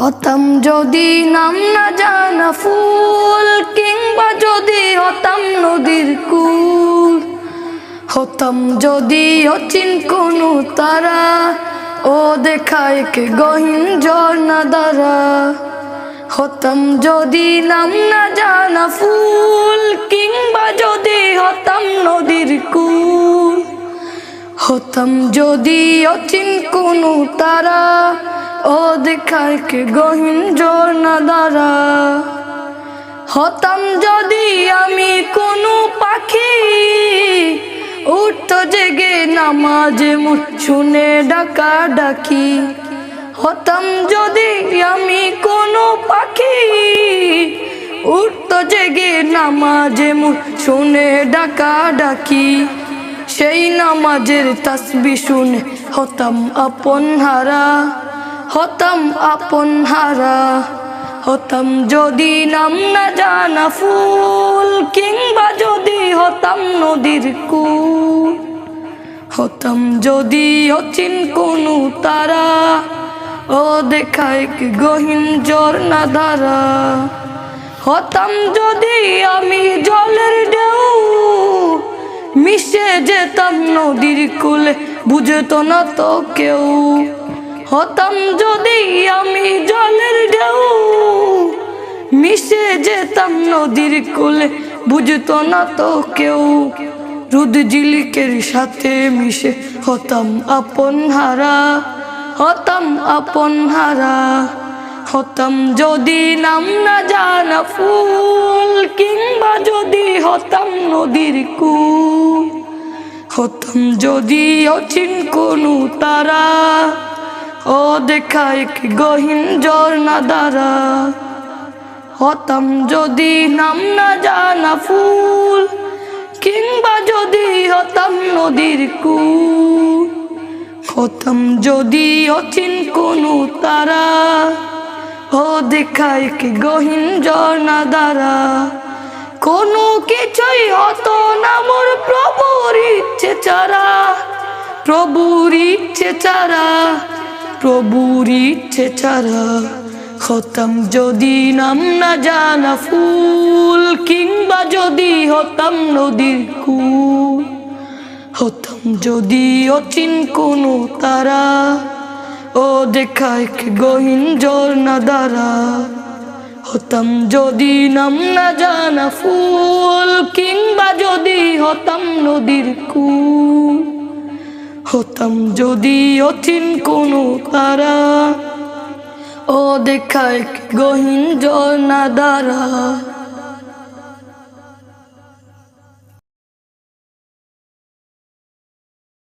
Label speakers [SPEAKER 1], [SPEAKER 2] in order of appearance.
[SPEAKER 1] হতাম যদি নাম না জানা ফুল, কিংবা যদি হতাম নদীর কুল। হতাম যদি অচিন কোনো তারা, ও দেখায় কে গহীন ঝর্ণা দ্বারা। হতাম যদি নাম না জানা ফুল, কিংবা যদি হতাম নদীর কুল। হতাম যদি অচিন কোনো তারা দেখায় কে গহীন ঝর্ণা দ্বারা? হতাম যদি আমি কোনো পাখি, উঠত জেগে নামাজে মুখ শুনে ডাকা ডাকি। হতাম যদি আমি কোনো পাখি, উঠত জেগে নামাজে মুখ শুনে ডাকা ডাকি। সেই নামাজের তাসবি শুনে হতাম আপন হারা। হতাম আপন হারা, হতাম যদি নাম না জানা ফুল, কিংবা যদি হতাম নদীর কুল। হতাম যদি অচিন কোনো তারা ও দেখায় কি গহীন ঝর্ণা ধারা। হতাম যদি আমি জলের ঢেউ, মিশে যেতাম নদীর কুলে, বুঝতো না তো কেউ। হতাম যদি আমি জলের ঢেউ। মিশে যেতাম নদীর কুলে, বুঝতো না তো কেউ। রুদ জিলিকের সাথে মিশে হতাম আপন হারা, হতাম আপন হারা। হতাম যদি নাম না জানা ফুল, কিংবা যদি হতাম নদীর কুল। হতাম যদি অচিন কোনো তারা ও দেখায় কি গহীন ঝর্ণা দ্বারা, হতাম যদি নাম না জানা ফুল, কিংবা যদি হতাম নদীর কু হতাম যদি অচিন কোনো তারা, ও দেখায় কি গহীন ঝর্ণা দ্বারা, কোনো কিছুই হতো না মোর প্রভুর ইচ্ছে চারা প্রভুর ইচ্ছে চারা প্রভুর ইচ্ছে চারা হতাম যদি নাম না জানা ফুল, কিংবা যদি হতাম নদীর কুল। হতাম যদি অচিন কোনো তারা, ও দেখায় গহীন ঝর্ণা দ্বারা। হতাম যদি নাম না জানা ফুল, কিংবা যদি হতাম নদীর কুল। হতাম যদি অচিন কোনো তারা ও দেখায় গহীন জল না দ্বারা